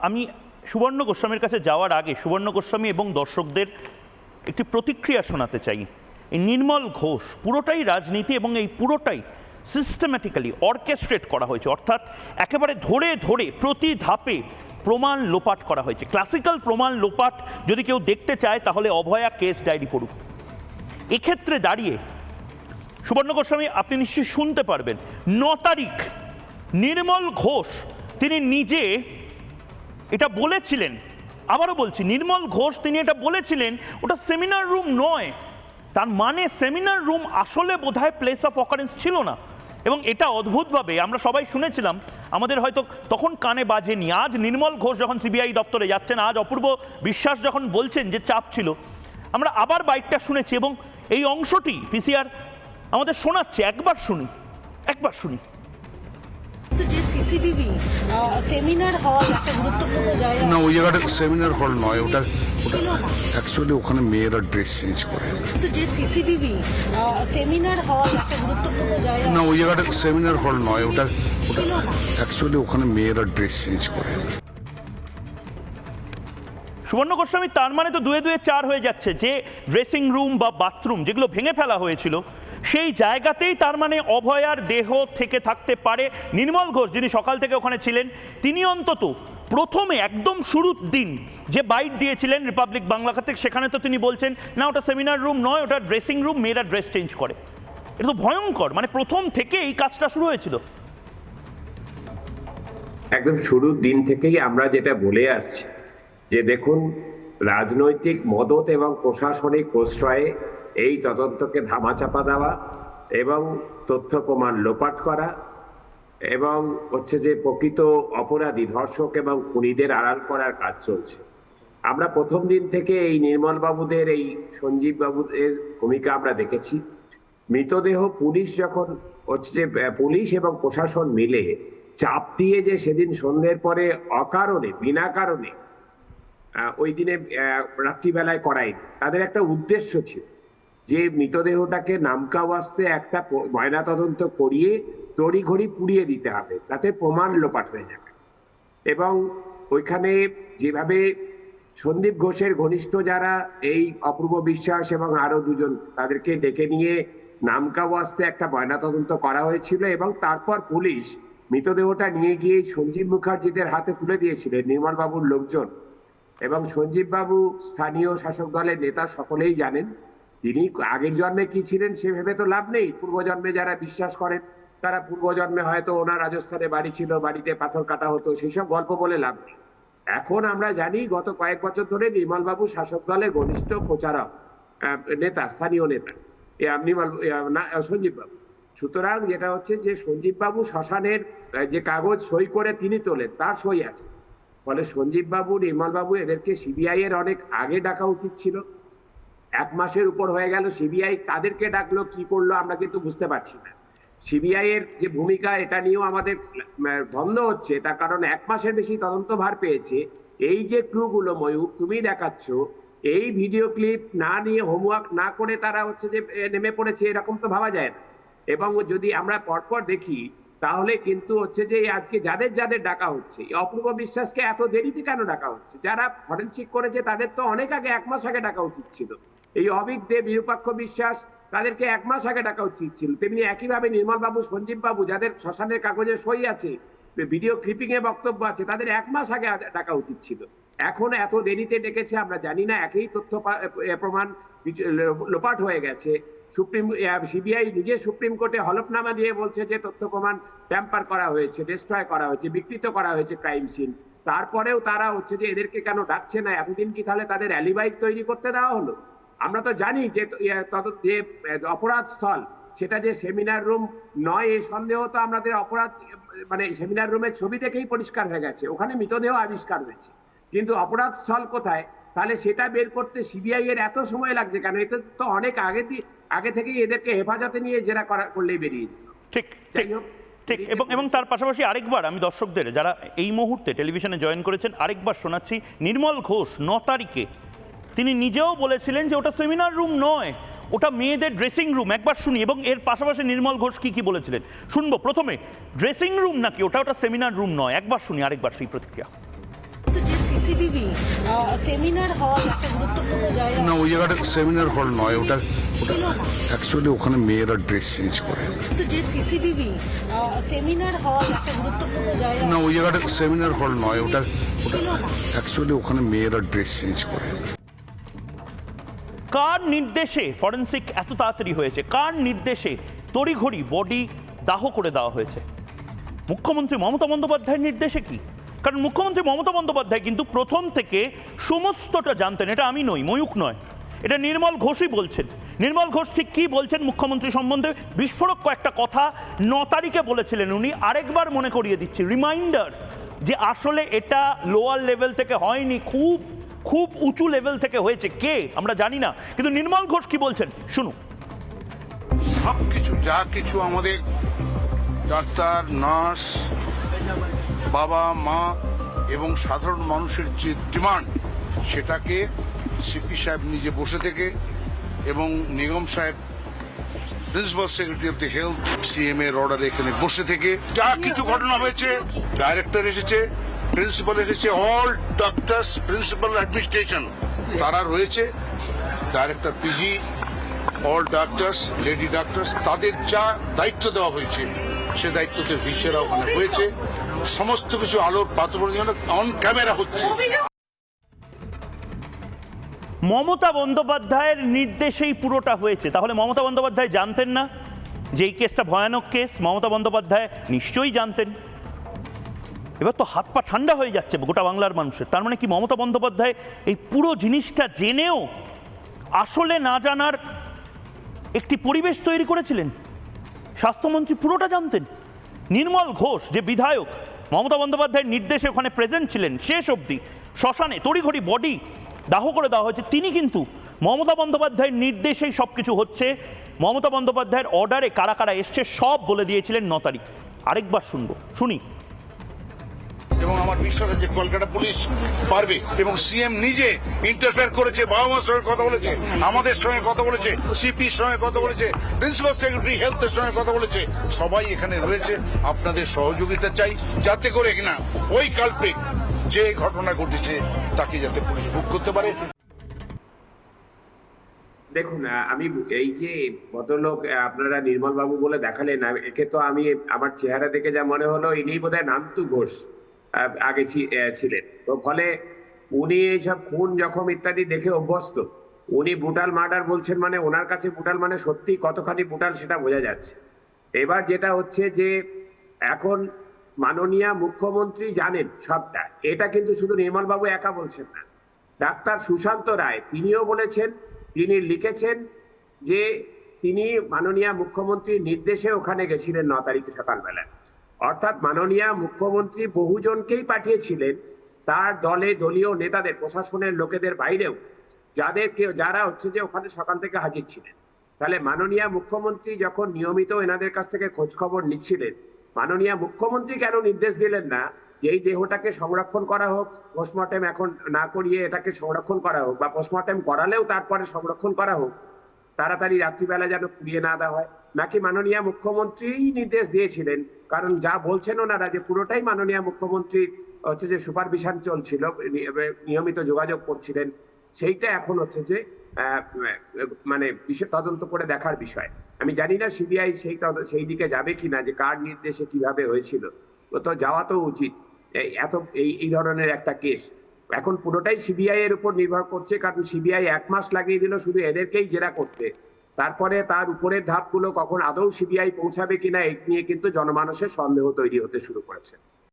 আমি সুবর্ণ গোস্বামীর কাছে যাওয়ার আগে সুবর্ণ গোস্বামী এবং দর্শকদের একটি প্রতিক্রিয়া শোনাতে চাই। এই নির্মল ঘোষ পুরোটাই রাজনীতি এবং এই পুরোটাই সিস্টেম্যাটিক্যালি অর্কেস্ট্রেট করা হয়েছে। অর্থাৎ একেবারে ধরে ধরে প্রতি ধাপে প্রমাণ লোপাট করা হয়েছে। ক্লাসিক্যাল প্রমাণ লোপাট যদি কেউ দেখতে চায় তাহলে অভয়া কেস ডায়েরি পড়ুক এক্ষেত্রে দাঁড়িয়ে সুবর্ণ গোস্বামী, আপনি নিশ্চয়ই শুনতে পারবেন, ন তারিখ নির্মল ঘোষ তিনি নিজে এটা বলেছিলেন, আবারও বলছি, নির্মল ঘোষ তিনি এটা বলেছিলেন, ওটা সেমিনার রুম নয়, তার মানে সেমিনার রুম আসলে বোধহয় প্লেস অফ অকারেন্স ছিল না। এবং এটা অদ্ভুতভাবে আমরা সবাই শুনেছিলাম, আমাদের হয়তো তখন কানে বাজেনি। আজ নির্মল ঘোষ যখন সিবিআই দপ্তরে যাচ্ছেন, আজ অপূর্ব বিশ্বাস যখন বলছেন যে চাপ ছিল, আমরা আবার বাইকটা শুনেছি এবং এই অংশটি পিসিআর আমাদের শোনাচ্ছে, একবার শুনি একবার শুনি সেমিনার হল একটা গুরুত্বপূর্ণ জায়গা। না ওই জায়গাটা সেমিনার হল নয় ওটা ওটা অ্যাকচুয়ালি ওখানে মেয়েরা ড্রেস চেঞ্জ করে। কিন্তু যে সিসিটিভি সেমিনার হল একটা গুরুত্বপূর্ণ জায়গা। না ওই জায়গাটা সেমিনার হল নয় ওটা ওটা অ্যাকচুয়ালি ওখানে মেয়েরা ড্রেস চেঞ্জ করে। সুবর্ণ গোস্বামী তার মানে তো দুয়ে দুয়ে চার হয়ে যাচ্ছে। যে ড্রেসিং রুম বা বাথরুম যেগুলো ভেঙে ফেলা হয়েছিল সেই জায়গাতেই তার মানে অভয়ার দেহ থেকে থাকতে পারে নির্মল ঘোষ, যিনি সকাল থেকে ওখানে ছিলেন। তিনি অন্তত প্রথমে একদম শুরুর দিন যে বাইট দিয়েছিলেন রিপাবলিক বাংলা খাতে, সেখানে তো তিনি বলছেন, না, ওটা সেমিনার রুম নয়, ওটা ড্রেসিং রুম, মেয়েরা ড্রেস চেঞ্জ করে। এটা তো ভয়ঙ্কর মানে প্রথম থেকে এই কাজটা শুরু হয়েছিল। একদম শুরুর দিন থেকেই আমরা যেটা বলে আসছি, যে দেখুন, রাজনৈতিক মদত এবং প্রশাসনিক প্রশ্রয়ে এই তদন্তকে ধামাচাপা দেওয়া এবং তথ্য প্রমাণ লোপাট করা এবং হচ্ছে যে প্রকৃত অপরাধী ধর্ষক এবং খুনিদের আড়াল করার কাজ চলছে। আমরা প্রথম দিন থেকে এই নির্মল বাবুদের এই সঞ্জীব বাবুদের ভূমিকা আমরা দেখেছি। মৃতদেহ পুলিশ যখন হচ্ছে যে পুলিশ এবং প্রশাসন মিলে চাপ দিয়ে যে সেদিন সন্ধ্যের পরে অকারণে, বিনা কারণে ওই দিনে রাত্রিবেলায় করায়নি। তাদের একটা উদ্দেশ্য ছিল। যে মৃতদেহটাকে নামকা ওয়াস্তে একটা ময়নাতদন্ত করিয়ে তড়িঘড়ি পুড়িয়ে দিতে হবে, তাতে প্রমাণ লোপাট হয়ে যাবে। এবং ওইখানে যেভাবে সন্দীপ ঘোষের ঘনিষ্ঠ যারা, এই অপূর্ব বিশ্বাস এবং আরও দুজন তাদেরকে ডেকে নিয়ে নামকা ওয়াস্তে একটা ময়নাতদন্ত করা হয়েছিল এবং তারপর পুলিশ মৃতদেহটা নিয়ে গিয়ে সঞ্জীব মুখার্জিদের হাতে তুলে দিয়েছিলেন নির্মল বাবুর লোকজন। এবং সঞ্জীব বাবু স্থানীয় শাসক দলের নেতা সকলেই জানেন তিনি আগের জন্মে কি ছিলেন সে ভেবে তো লাভ নেই। পূর্বজন্মে যারা বিশ্বাস করেন তারা পূর্বজন্মে হয়তো ওনার রাজস্থানে বাড়ি ছিল বাড়িতে পাথর কাটা হতো সেই সব গল্প বলে লাভ নেই। এখন আমরা জানি গত কয়েক বছর ধরে নির্মল বাবু শাসক দলের ঘনিষ্ঠ প্রচারক নেতা স্থানীয় নেতা। নির্মল আহ, না সঞ্জীব বাবু সুতরাং যেটা হচ্ছে যে সঞ্জীব বাবু শ্মশানের যে কাগজ সই করে তিনি তোলেন তার সই আছে। ফলে সঞ্জীব বাবু নির্মল বাবু এদেরকে সিবিআই এর অনেক আগে ডাকা উচিত ছিল। এক মাসের উপর হয়ে গেল সিবিআই কাদেরকে ডাকলো, কি করল আমরা কিন্তু বুঝতে পারছি না। সিবিআই এর যে ভূমিকা, এটা নিয়েও আমাদের দ্বন্দ্ব হচ্ছে, তার কারণ এক মাসের বেশি তদন্ত ভার পেয়েছে। এই যে ক্লুগুলো ময়ূক তুমি দেখাচ্ছ, এই ভিডিও ক্লিপ না নিয়ে হোমওয়ার্ক না করে তারা হচ্ছে যে নেমে পড়েছে, এরকম তো ভাবা যায় না। এবং যদি আমরা পরপর দেখি, তাহলে কিন্তু হচ্ছে যে, আজকে যাদের যাদের ডাকা হচ্ছে অপূর্ব বিশ্বাসকে এত দেরিতে কেন ডাকা হচ্ছে? যারা ফরেন্সিক করেছে, তাদের তো অনেক আগে এক মাস আগে ডাকা উচিত ছিল। এই অবিক দেব বিরূপাক্ষ বিশ্বাস, তাদেরকে এক মাস আগে ডাকা উচিত ছিল। তেমনি একইভাবে নির্মল বাবু সঞ্জীব বাবু যাদের শ্মশানের কাগজে সই আছে, ভিডিও ক্লিপিং এ বক্তব্য আছে, তাদের এক মাস আগে ডাকা উচিত ছিল। এখন এত দেরিতে ডেকেছে, আমরা জানি না, একই তথ্য প্রমাণ লোপাট হয়ে গেছে। সুপ্রিম সিবিআই নিজে সুপ্রিম কোর্টে হলফনামা দিয়ে বলছে যে, তথ্য প্রমাণ ট্যাম্পার করা হয়েছে ডিস্ট্রয় করা হয়েছে, বিকৃত করা হয়েছে ক্রাইম সিন তারপরেও তারা হচ্ছে যে, এদেরকে কেন ডাকছে না? এতদিন কি তাহলে তাদের অ্যালিবাই তৈরি করতে দেওয়া হলো? আমরা তো জানি যে যে অপরাধ স্থল সেটা যে সেমিনার রুম নয় এই সন্দেহ তো আমাদের অপরাধ মানে সেমিনার রুমের ছবি দেখেই পরিষ্কার হয়ে গেছে ওখানে মৃতদেহ আবিষ্কার হয়েছে। কিন্তু অপরাধ স্থল কোথায়? তাহলে সেটা বের করতে সিবিআই এর এত সময় লাগছে কেন? এটা তো অনেক আগে আগে থেকেই এদেরকে হেফাজতে নিয়ে জেরা করা করলেই বেরিয়ে যেত। ঠিক ঠিক যাই হোক, ঠিক এবং এবং তার পাশাপাশি আরেকবার আমি দর্শকদের যারা এই মুহূর্তে টেলিভিশনে জয়েন করেছেন আরেকবার শোনাচ্ছি নির্মল ঘোষ ন তারিখে। তিনি নিজেও বলেছিলেন যে ওটা সেমিনার রুম নয় ওটা মেয়েদের ড্রেসিং রুম একবার শুনি এবং এর পাশাপাশি নির্মল ঘোষ কি কি বলেছিলেন? শুনব প্রথমে ড্রেসিং রুম নাকি ওটা ওটা সেমিনার রুম নয় একবার শুনি আরেকবার সেই প্রতিক্রিয়া। সিসিটিভি সেমিনার হল একটা গুরুত্বপূর্ণ জায়গা না ওই জায়গাটা সেমিনার হল নয় ওটা ওটা অ্যাকচুয়ালি ওখানে মেয়েরা ড্রেস চেঞ্জ করে। কিন্তু যে সিসিটিভি সেমিনার হল একটা গুরুত্বপূর্ণ জায়গা না ওই জায়গাটা সেমিনার হল নয় ওটা ওটা অ্যাকচুয়ালি ওখানে মেয়েরা ড্রেস চেঞ্জ করে। কার নির্দেশে ফরেন্সিক এত তাড়াতাড়ি হয়েছে? কার নির্দেশে তড়িঘড়ি বডি দাহ করে দেওয়া হয়েছে? মুখ্যমন্ত্রী মমতা বন্দ্যোপাধ্যায়ের নির্দেশে কি? কারণ মুখ্যমন্ত্রী মমতা বন্দ্যোপাধ্যায় কিন্তু প্রথম থেকে সমস্তটা জানতেন। এটা আমি নই ময়ূক নয়। এটা নির্মল ঘোষই বলছেন। নির্মল ঘোষ ঠিক কী বলছেন মুখ্যমন্ত্রী সম্বন্ধে? বিস্ফোরক কয়েকটা কথা ন তারিখে বলেছিলেন উনি। আরেকবার মনে করিয়ে দিচ্ছি রিমাইন্ডার যে আসলে এটা লোয়ার লেভেল থেকে হয়নি, খুব খুব উঁচু লেভেল থেকে হয়েছে। কে? আমরা জানি না। কিন্তু নির্মল ঘোষ কি বলছেন? শুনুন। সব কিছু যা কিছু আমাদের ডাক্তার, নার্স, বাবা, মা এবং সাধারণ মানুষের যে ডিমান্ড, সেটাকে সিপি সাহেব নিজে বসে থেকে এবং নিগম সাহেব, principal secretary of the health CM এর অর্ডার এখানে বসে থেকে যা কিছু ঘটনা হয়েছে, ডাইরেক্টর এসেছে প্রিন্সিপাল এসেছে অল ডক্টরস প্রিন্সিপাল অ্যাডমিনিস্ট্রেশন তারা রয়েছে director PG all doctors lady doctors তাদের যা দায়িত্ব দেওয়া হয়েছে, সে দায়িত্বতে ভিসেরা ওখানে হয়েছে। সমস্ত কিছু আলোর পাত্র অন ক্যামেরা হচ্ছে। মমতা বন্দ্যোপাধ্যায়ের নির্দেশেই পুরোটা হয়েছে। তাহলে মমতা বন্দ্যোপাধ্যায় জানতেন না যে এই কেসটা ভয়ানক কেস? মমতা বন্দ্যোপাধ্যায় নিশ্চয়ই জানতেন। এবার তো হাত পা ঠান্ডা হয়ে যাচ্ছে গোটা বাংলার মানুষের। তার মানে কি মমতা বন্দ্যোপাধ্যায় এই পুরো জিনিসটা জেনেও আসলে না জানার একটি পরিবেশ তৈরি করেছিলেন? স্বাস্থ্যমন্ত্রী পুরোটা জানতেন। নির্মল ঘোষ, যে বিধায়ক, মমতা বন্দ্যোপাধ্যায়ের নির্দেশে ওখানে প্রেজেন্ট ছিলেন শেষ অবধি। শ্মশানে তড়িঘড়ি বডি দাহ করে দেওয়া হয়েছে। তিনি কিন্তু মমতা বন্দ্যোপাধ্যায়ের নির্দেশেই সব কিছু হচ্ছে। মমতা বন্দ্যোপাধ্যায়ের অর্ডারে কারা কারা এসছে সব বলে দিয়েছিলেন ন তারিখ। আরেকবার শুনব। শুনি। এবং আমার বিশ্বাস আছে কলকাতা পুলিশ পারবে এবং সিএম নিজে ইন্টারফেয়ার করেছে বাবা মার সঙ্গে কথা বলেছে, আমাদের সঙ্গে কথা বলেছে সিপির সঙ্গে কথা বলেছে প্রিন্সিপাল সেক্রেটারি হেলথের সঙ্গে কথা বলেছে, সবাই এখানে রয়েছে, আপনাদের সহযোগিতা চাই, যাতে করে কিনা ওই কাল্পিক যে ঘটনা ঘটেছে, তাকে যাতে পুলিশ বুক করতে পারে। দেখুন আমি এই যে ভদ্রলোক আপনারা নির্মল বাবু বলে দেখালেন একে তো আমি আমার চেহারা দেখে যা মনে হলো ইনি বোধহয় নামতু ঘোষ। আগে ছিলেন। তো ফলে উনি এইসব খুন জখম ইত্যাদি দেখে অভ্যস্ত। উনি বুটাল মার্ডার বলছেন মানে ওনার কাছে বুটাল মানে সত্যি কতখানি বুটাল সেটা বোঝা যাচ্ছে। এবার যেটা হচ্ছে যে এখন মাননীয় মুখ্যমন্ত্রী জানেন সবটা। এটা কিন্তু শুধু নির্মল বাবু একা বলছেন না। ডাক্তার সুশান্ত রায় তিনিও বলেছেন, তিনি লিখেছেন যে তিনি মাননীয় মুখ্যমন্ত্রীর নির্দেশে ওখানে গেছিলেন ন তারিখে সকালবেলা। অর্থাৎ মাননীয় মুখ্যমন্ত্রী বহুজনকেই পাঠিয়েছিলেন তার দলে দলীয় নেতাদের, প্রশাসনের লোকেদের বাইরেও, যাদেরকে, যারা হচ্ছে যে ওখানে সকাল থেকে হাজির ছিলেন। তাহলে মাননীয় মুখ্যমন্ত্রী যখন নিয়মিত এনাদের কাছ থেকে খোঁজ খবর নিচ্ছিলেন, মাননীয় মুখ্যমন্ত্রী কেন নির্দেশ দিলেন না যে এই দেহটাকে সংরক্ষণ করা হোক পোস্টমর্টেম এখন না করিয়ে এটাকে সংরক্ষণ করা হোক বা পোস্টমর্টেম করালেও তারপরে সংরক্ষণ করা হোক, তাড়াতাড়ি রাত্রিবেলা যেন পুড়িয়ে না দেওয়া হয়? নাকি মাননীয় মুখ্যমন্ত্রীই নির্দেশ দিয়েছিলেন? কারণ যা বলছেন ওনারা যে পুরোটাই মাননীয় মুখ্যমন্ত্রী হচ্ছে যে সুপারভিশন চলছিল নিয়মিত যোগাযোগ করছিলেন, সেইটা এখন হচ্ছে যে মানে তদন্ত করে দেখার বিষয়। আমি জানি না সিবিআই সেই সেই দিকে যাবে কিনা, যে কার নির্দেশে কীভাবে হয়েছিল। তো যাওয়া তো উচিত। এত, এই এই ধরনের একটা কেস। এখন পুরোটাই সিবিআই এর উপর নির্ভর করছে, কারণ সিবিআই এক মাস লাগিয়ে দিল, শুধু এদেরকেই জেরা করতে। তারপরে তার উপরের ধাপগুলো কখন আদৌ সিবিআই পৌঁছাবে কিনা এই নিয়ে কিন্তু জনমানসের সন্দেহ তৈরি হতে শুরু করেছে।